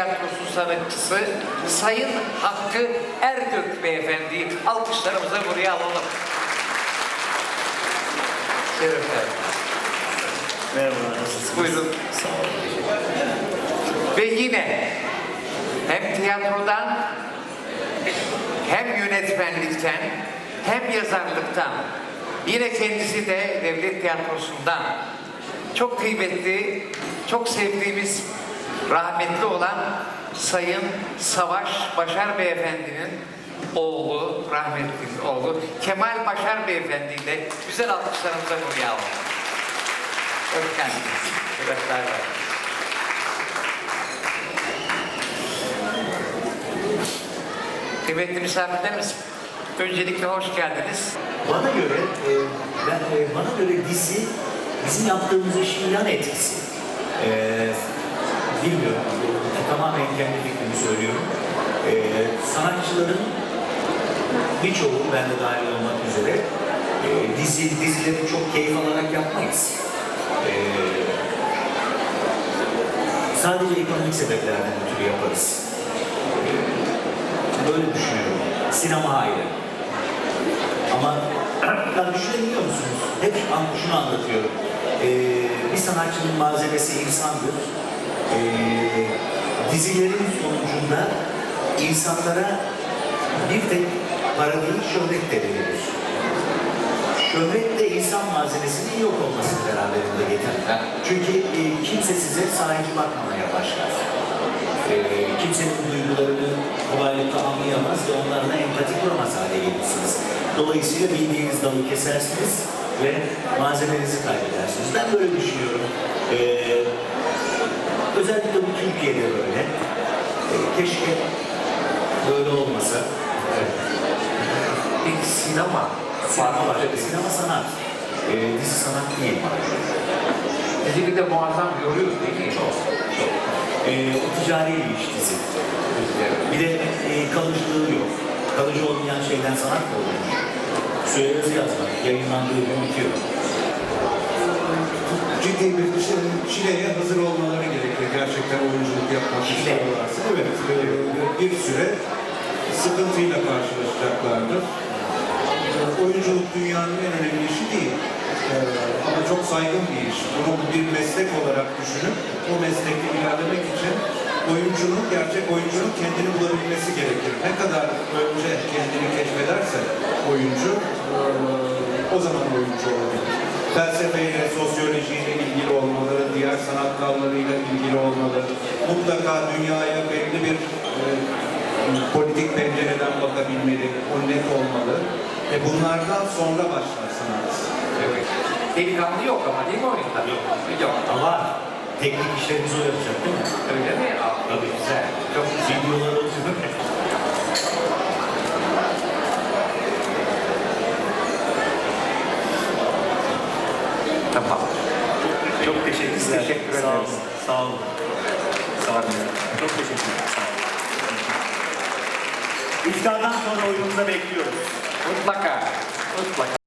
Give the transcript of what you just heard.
Tiyatrosu sanatçısı Sayın Hakkı Ergök Beyefendi alkışlarımıza buraya alalım. Şeref verdiniz. Merhaba, nasılsınız? Buyurun. Sağ olun. Ve yine hem tiyatrodan hem yönetmenlikten hem yazarlıktan yine kendisi de devlet tiyatrosundan çok kıymetli, çok sevdiğimiz rahmetli olan Sayın Savaş Başar Beyefendi'nin oğlu, rahmetli oğlu Kemal Başar Beyefendi'yi de güzel alkışlarımıza buraya alalım. Hoş geldiniz. Verdiniz. Kıymetli misafirlerimiz, öncelikle hoş geldiniz. Bana göre, e, ben, e, bana göre dizi bizim yaptığımız işin yan etkisi. Bilmiyorum, tamamen kendi fikrimi söylüyorum. E, sanatçıların birçoğu, ben de dahil olmak üzere, e, dizi, dizileri çok keyif alarak yapmayız. E, sadece ekonomik sebeplerden ötürü yaparız. E, böyle düşünüyorum. Sinema ayrı. Ama ya düşünebiliyor musunuz? Hep şunu anlatıyorum. Ee, bir sanatçının malzemesi insandır. Ee, dizilerin sonucunda insanlara bir tek para değil şöhret de verilir. Şöhret de insan malzemesinin yok olmasını beraberinde getirir. Çünkü e, kimse size sahici bakmamaya başlar. E, kimsenin duygularını kolaylıkla anlayamaz ve onlarla empati kuramaz hale gelirsiniz. Dolayısıyla bildiğiniz dalı kesersiniz ve malzemenizi kaybedersiniz. Ben böyle düşünüyorum. E, özellikle bu Türkiye'de böyle. E, keşke böyle olmasa. Evet. Bir sinema. Sinema var. Sinema sanat. E, dizi sanat değil. Sizi bir de muazzam yoruyor değil mi? Çok. Çok. E, o ticari bir iş dizi. Bir de e, kalıcılığı yok. Kalıcı olmayan şeyden sanat mı olur? Yazı yazmak, yayınlandığı gün bitiyor. ciddi bir çi- çileye hazır olmaları gerçekten oyunculuk yapmak istiyorlarsa. Evet, e, bir süre sıkıntıyla karşılaşacaklardır. E, Oyunculuk dünyanın en önemli işi değil. E, Ama çok saygın bir iş. Bunu bir meslek olarak düşünüp o meslekte ilerlemek için oyuncunun, gerçek oyuncunun kendini bulabilmesi gerekir. Ne kadar önce kendini keşfederse oyuncu, e, o zaman oyuncu olabilir felsefeyle, sosyolojiyle ilgili dallarıyla ilgili olmalı. Mutlaka dünyaya belli bir e, politik pencereden bakabilmeli, o net olmalı. Ve bunlardan sonra başlar sanat. Evet. Delikanlı yok ama değil mi oyunda? Yok. Yok. Ama teknik işlerimizi o yapacak değil mi? Öyle mi? Aa, Tabii. Güzel. Çok güzel. Videolar olacak. Tamam. Çok teşekkürler. Biz teşekkür Sağ olun. ederiz. Sağ olun. Sağ olun. Çok teşekkürler. Sağ olun. İftardan sonra oyunumuza bekliyoruz. Mutlaka. Mutlaka.